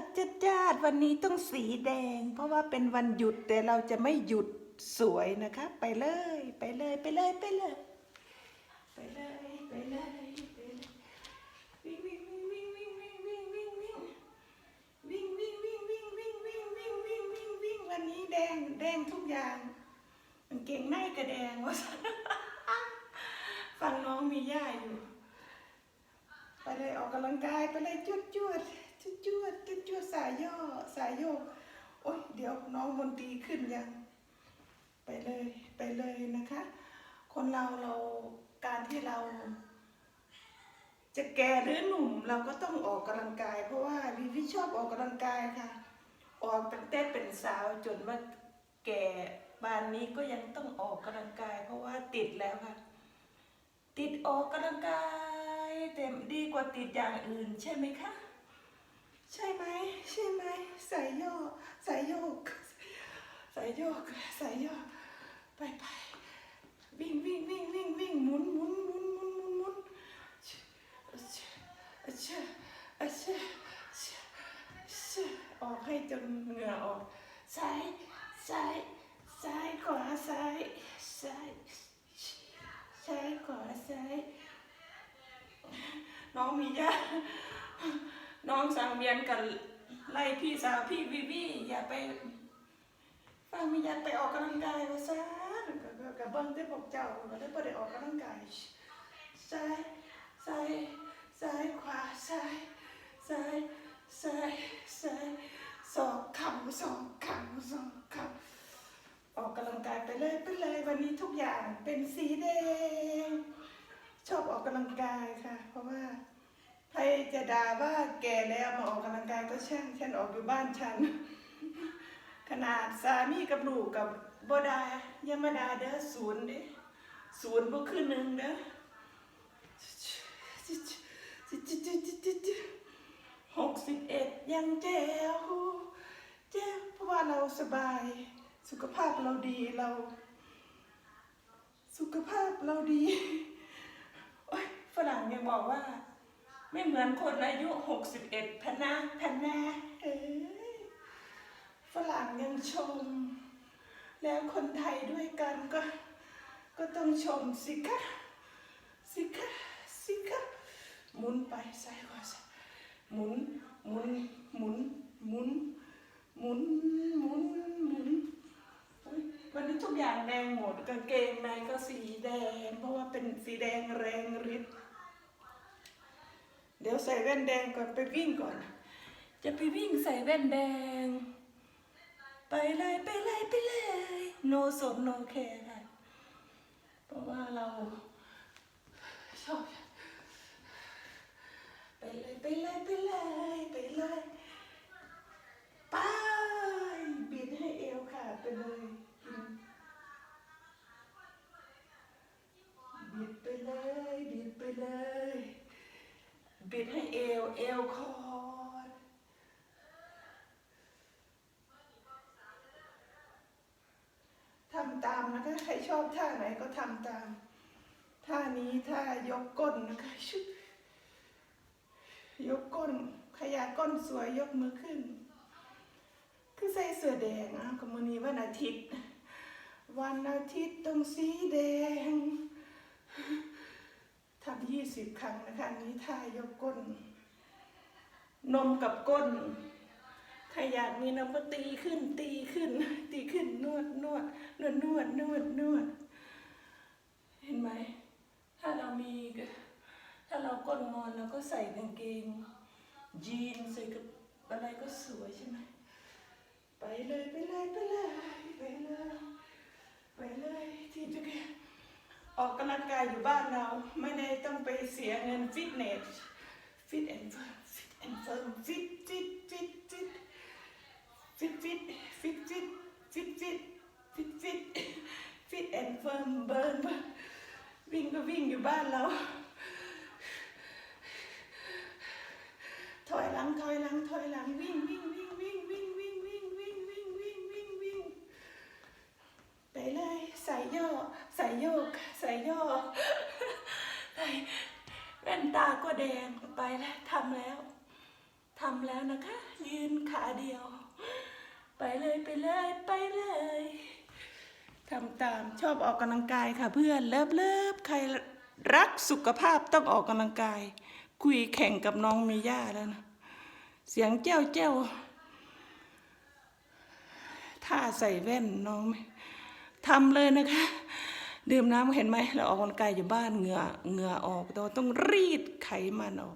ดจัดจ้าดวันนี้ต้องสีแดง เพราะว่าเป็นวันหยุดแต่เราจะไม่หยุดสวยนะคะ ไปเลย ไปเลยไปเลยไปเลยไปเลยไปเลยไปเลยวิ่งวิ่งวิ่งวิ่งวิ่งวิ่งวิ่งวิ่งวิ่งวิ่งวิ่งวิ่งวิ่งวิ่งวิ่งวิ่งวิ่งวิ่งวันนี้แดงแดงทุกอย่างกางเกงในกระแดงวะฟังน้องมีย่าอยู่ ไปเลยออกกำลังกายไปเลยจวดจวดายโยก โอ๊ยเดี๋ยวน้องมนตรีขึ้นยัง ไปเลยไปเลยนะคะ คนเราเราการที่เรา จะแก่หรือหนุ่มเราก็ต้องออกกำลังกาย เพราะว่าวิวิชอบออกกำลังกายค่ะ ออกตั้งแต่เป็นสาวจนว่าแก่บานนี้ก็ยังต้องออกกำลังกาย เพราะว่าติดแล้วค่ะ ติดออกกำลังกายแต่ดีกว่าติดอย่างอื่นใช่ไหมคะ ใช่ไหมใช่ไหม สายโยกสายโยกสายโยกสายโยกไปไปวิ่งวิ่งวิ่งวิ่งวิ่งหมุนหมุนหมุนหมุนหมุนหมุนอะเชอะเชอะเชอะเชอะเชอะออกให้จนเหงื่อออกซ้ายซ้ายซ้ายขวาซ้ายซ้ายซ้ายขวาซ้ายน้องมีย่าน้องสังเวียนกัน ไล่พี่สาวพี่วิวีอย่าไปฟังมีอย่าไปออกกำลังกายว่าซะกับกับเบิ้งได้บอกเจ้าก็ได้บ่ได้ออกกำลังกายซ้ายซ้ายซ้ายขวาซ้ายซ้ายซ้ายซ้ายสองเข่าสองเข่าสองเข่าออกกำลังกายไปเลยไปเลยวันนี้ทุกอย่างเป็นสีแดง ชอบออกกำลังกายค่ะ เพราะว่า ครจะด่าว่าแก่แล้วมาออกกำลังกายก็ช่างฉันออกอยู่บ้านฉัน ขนาดสามีกับลูกกับบดาอยามาดาเด้อศูนย์เด้ศูนย์บ่คือหนึ่งเด้อหกสิบเอ็ดยังแจ๋วแจ๋วเพราะว่าเราสบาย สุขภาพเราดีเรา สุขภาพเราดีโอ๊ยฝรั่งยังบอกว่า ไม่เหมือนคนอายุหกสิบเอ็ดพนาพนาเอ้ยฝรั่งยังชม แล้วคนไทยด้วยกันก็ ก็ต้องชมสิคะสิคะสิคะหมุนไปซ้ายขวาซ้ายหมุนหมุนหมุนหมุนหมุนหมุนหมุนอุ๊ยวันนี้ทุกอย่างแดงหมดกางเกงในก็สีแดง เพราะว่าเป็นสีแดงแรงฤทธิ์ ดี๋ยวใส่แว่นแดงก่อนไปวิ่งก่อน จะไปวิ่งใส่แว่นแดง ไปเลยไปเลยไปเลยโนสนโนแคร์ค่ะเพราะว่าเราชอบไปเลยไปเลยไปเลยไปเลยไปบิดให้เอวค่ะไปเลยบิดไปเลยบิดไปเลย บิดให้เอว เอวคอดทำตามนะคะ ใครชอบท่าไหนก็ทำตาม ท่านี้ท่ายกก้นนะคะชุบยกก้น ขยายก้นสวยยกมือขึ้น คือใส่เสื้อแดงอะก็มือนี้วันอาทิตย์ วันอาทิตย์ต้องสีแดง ทำยี่สิบครั้งนะคะนี้ท่ายกก้น นมกับก้นใครอยากมีนมก็ตีขึ้น ตีขึ้น ตีขึ้นนวดนวดนวดนวดนวดนวด เห็นไหมถ้าเรามี ถ้าเราก้นงอนเราก็ใส่กางเกง ยีนใส่กับอะไรก็สวยใช่ไหมไปเลยไปเลยไปเลยไปเลยไปเลยที่จะ ออกกำลังกายอยู่บ้านเรา ไม่ได้ต้องไปเสียเงินฟิตเนส ฟิตแอนด์เฟิร์มฟิตแอนด์เฟิร์มฟิตฟิตฟิตฟิตฟิตฟิตฟิตฟิตฟิตฟิตฟิตฟิตฟิตแอนด์เฟิร์มเบิร์นวิ่งก็วิ่งอยู่บ้านเรา ถอยหลังถอยหลังถอยหลังวิ่งวิ่งวิ่งวิ่งวิ่งวิ่งวิ่งวิ่งวิ่งวิ่งวิ่งวิ่งไปเลยใส่ย่อใส่โยกใส่ย่อไปแว่ นตาก็แดงไปแล้วทำแล้วทำแล้วนะคะ ยืนขาเดียว ไปเลยไปเลยไปเลยทำตามชอบออกกำลังกายค่ะเพื่อนเลิฟเลิฟใครรักสุขภาพต้องออกกำลังกาย คุยแข่งกับน้องมีย่าแล้วนะเสียงเจ้าเจ้าถ้าใส่แว่นน้องทำเลยนะคะ ดื่มน้ำเห็นไหมเราออกกำลังกายอยู่บ้านเหงื่อเหงื่อออกเราต้องรีดไขมันออก